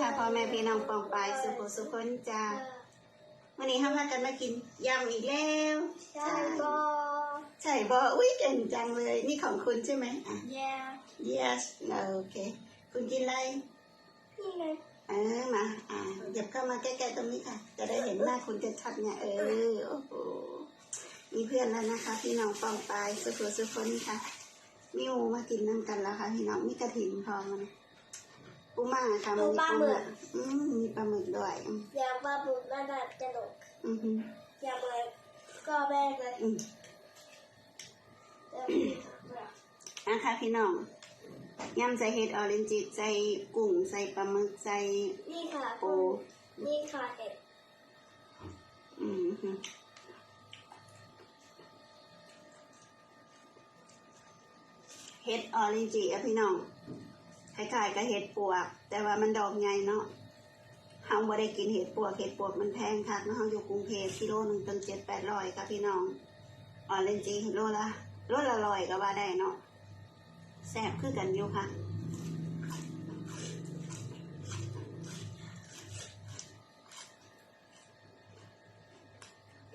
ค่ะพ่อแม่พี่น้องปองปายสุขสุขคนจ้าวันนี้ห้าพากันมากินยำอีกแล้วใช่บอใช่บออุ้ยเก่งจังเลย นี่ของคุณใช่ไหมอะแย่ yes โอเค คุณกินอะไรนี่ไงเออมา อ่าเดี๋ยวเข้ามาใกล้ๆตรงนี้ค่ะ จะได้เห็นหน้าคุณจะชัดเนี่ย เออ โอ้โห มีเพื่อนแล้วนะคะ พี่น้องปองปายสุขสุขคนค่ะ มีหมูมากินน้ำกันแล้วค่ะพี่น้องมีกระถิ่นพร้อมมัน ปูม่าค่ะมันมีปูหมึกอืมมีปลาหมึกด้วยอืมยางปลาบุกน่าจะกระดกอือหือยางอะไรก็แม่เลยอืมแล้วมีผักด้วยนะคะพี่น้องยำใส่เห็ดออเรนจิใส่กุ้งใส่ปลาหมึกใส่นี่ค่ะปูนี่ค่ะเห็ดอืมหือเห็ดออเรนจิอะพี่น้อง คล้ายๆกับเห็ดปวก แต่ว่ามันดอกใหญ่เนาะเฮาบ่ได้กินเห็ดปวกเห็ดปวกมันแพงคักเนาะเฮาอยู่กรุงเทพกิโลหนึงตั้งเจ็ดแปดร้อยค่ะพี่น้องออเรนจิโลละโลละร้อยก็ว่าได้เนาะแซ่บคือกันอยู่ค่ะ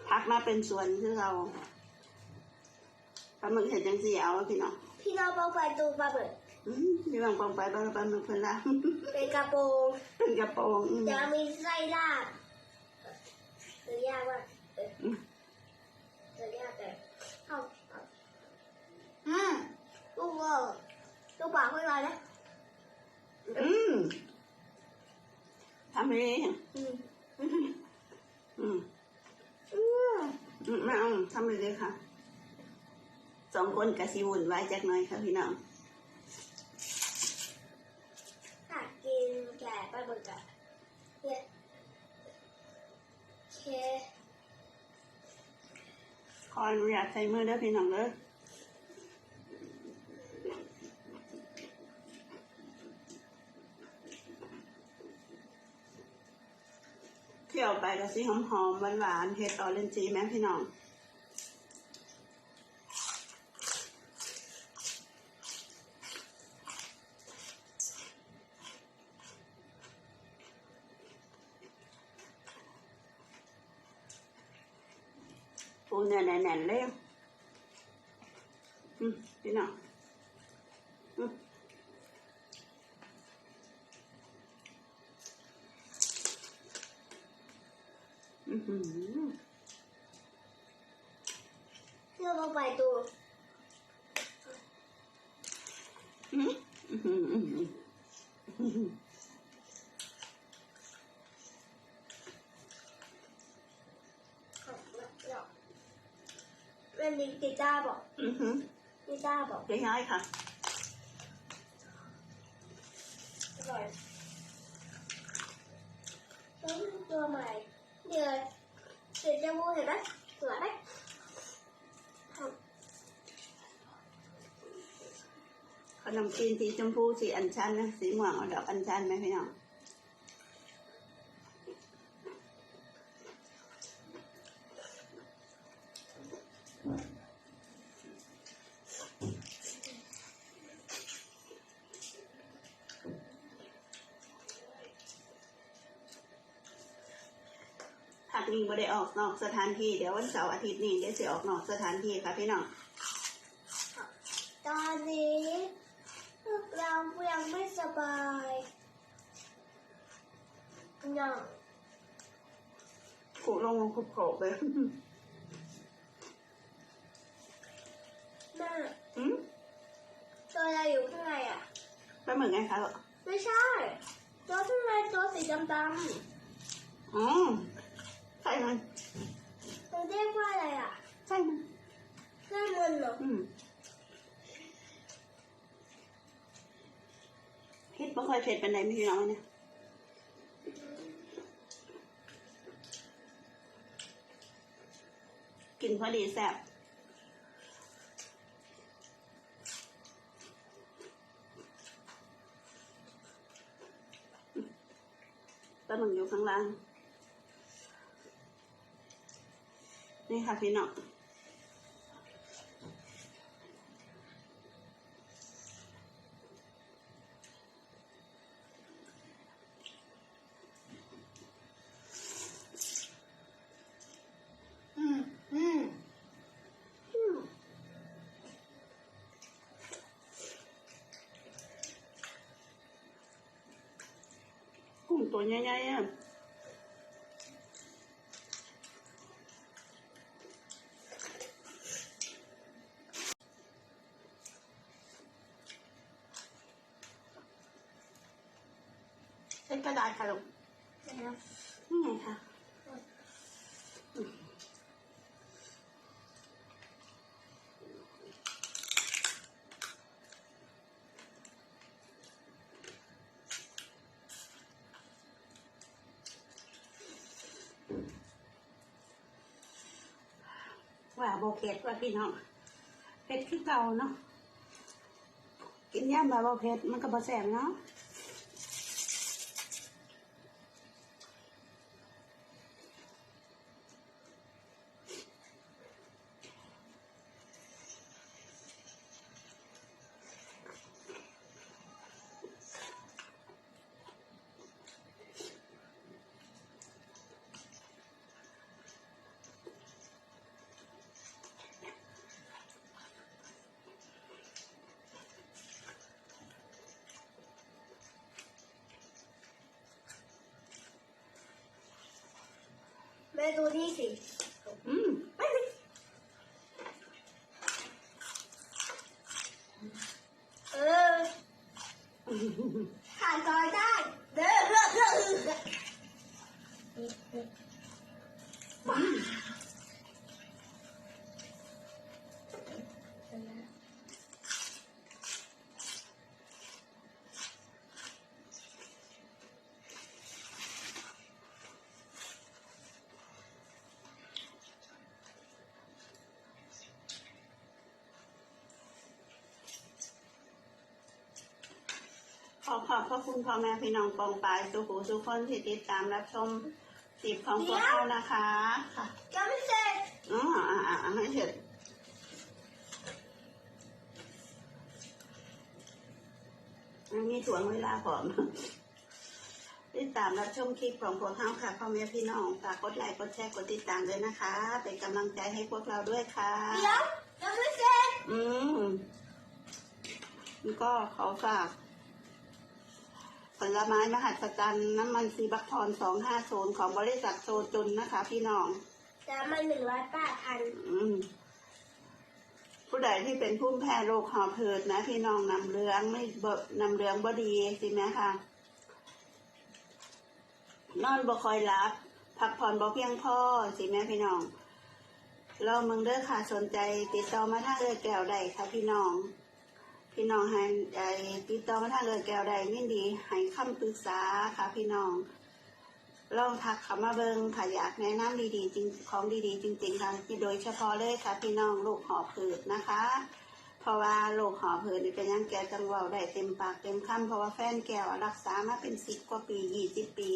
พักมาเป็นสวนคือเราปลาหมึกเห็ดจังสีเอาพี่น้องพี่น้องบอกไปตูปลาเบิด มมีบางปองไปบางปลาหมึกเพิ่นละเป็นกระโปรงเป็นกระโปรงอืมจะมีไส้ลาดหรือยากว่าเอออืมหรือยากแต่เอาเอาอืมลูกเออลูกปากไม่ลอยนะอืมทำเองอืมอืมอืมอืมอืมไม่เอาทำเลยค่ะสองคนกะสิวุ่นวายจักหน่อยค่ะพี่น้อง ออนุญาตใส่มือเด้อพี่น้องเด้อเที่ยวไปก็สิหอมๆหวานๆเฮ็ดออเรนจีแม่พี่น้อง ปูเนื้อแน่นๆเลยอืมพี่ นกีตาร์บอกอื้อหือกีตาร์บอกเย้ายๆค่ะอร่อยแล้วตัวให วงเอาดอกอัญชันไหมพี่น้องผักนี้บ่ได้ออกนอกสถานที่เดี๋ยววันเสาร์อาทิตย์นี้เดี๋ยวจะออกนอกสถานที่ค่ะพี่น้องตอนนี้เรายังไม่สบายยังผูลงคุบโขกเลยแม่อืมตัวอะไรอยู่ข้างในอะปลาหมึกไงคะลูกไม่ใช่ ตัวข้างในตัวสีดำอ๋อ ใช่มันๆมันเรียกว่าอะไรอะใช่มันเครื่องมือเหรออืมเผ็ดบ่ค่อยเผ็ดเป็นไรไม่พี่น้องเนี่ยกินพอดีแซ่บปลาหมึกอยู่ข้างล่าง We have enough. Hmm, Tuanya hmm. nyanyi ya. ya. คะลูกนี่ไงคะว่าโบเผ็ดว่าพี่น้องเผ็ดคือเก่าเนาะกินย่ำแบบโบเผ็ดมันก็บ่แสบเนาะ ไปดูนี่สิ อืมไปสิเออผ่านซอยได้เด้อเลือกเลือกบ้า อขอบพระคุณพ่อแม่พี่น้องปองปายสุขูสุขคนที่ติดตามรับชมสิบของพวกเรานะคะค่ะยังไม่เสร็จอ๋ออ่าอ่าอ่าให้เสร็จมันมีถ่วงเวลาผอมติดตามรับชมคลิปของพวกเราค่ะพ่อแม่พี่น้องฝากกดไลค์กดแชร์กดติดตามด้วยนะคะ เป็นกำลังใจให้พวกเราด้วยค่ะเดี๋ยวยังไม่เสร็จอืมแล้วก็ขอฝาก ผลไม้มหัศจรรย์น้ำมันซีบักทอนสองห้าศูนย์ของบริษัทโซจุนนะคะ พี่น้องแต่มันหนึ่งร้อยแปดพันอืมผู้ใดที่เป็นผู้แพ้โรคหอบหืดนะ พี่น้องนำเรืองไม่เบนำเรืองบ่ดีสิแม่ค่ะ นอนบ่คอยรับ พักผ่อนบ่เพียงพอสิแม่พี่น้อง เราเมืองเด้อค่ะสนใจติดต่อมาทางเรือแก้วใดค่ะพี่น้อง พี่น้องให้ไอ้ติดต่อมาทางเรือแก้วใดยินดีให้คำปรึกษาค่ะพี่น้องลองทักเขามาเบิงค่ะอยากแนะนำดีๆจริงของดีๆ จริงๆค่ะโดยเฉพาะเลยค่ะ พี่น้องโรคหอบหืดนะคะ เพราะว่าโรคหอบหืดนี่เป็นยังแก้จังเว่าได้เต็มปากเต็มคำเพราะว่าแฟนแก้วรักษามาเป็นสิบกว่าปียี่สิบปี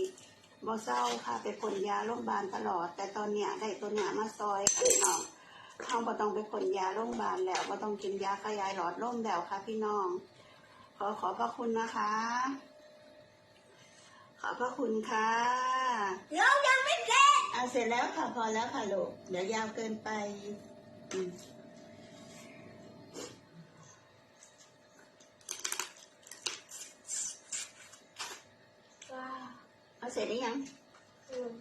บ่เศร้าค่ะไปผลยาโรงพยาบาลตลอด แต่ตอนเนี้ยได้ตัวเนี้ยมาซอยค่ะพี่น้อง เขาบ่ต้องไปผลยาโรงพยาบาลแล้วบ่ต้องกินยาขยายหลอดลมแล้วค่ะ พี่น้อง ขอขอบพระคุณนะคะ ขอบพระคุณค่ะเดี๋ยวยังไม่เสร็จเอาเสร็จแล้วค่ะพอแล้วค่ะลูกเดี๋ยวยาวเกินไปอืมว้าวเอาเสร็จหรือยังอืม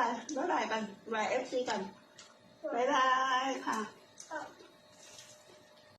ายบายบายบายกันบายเอฟซีกันบายบายค่ะ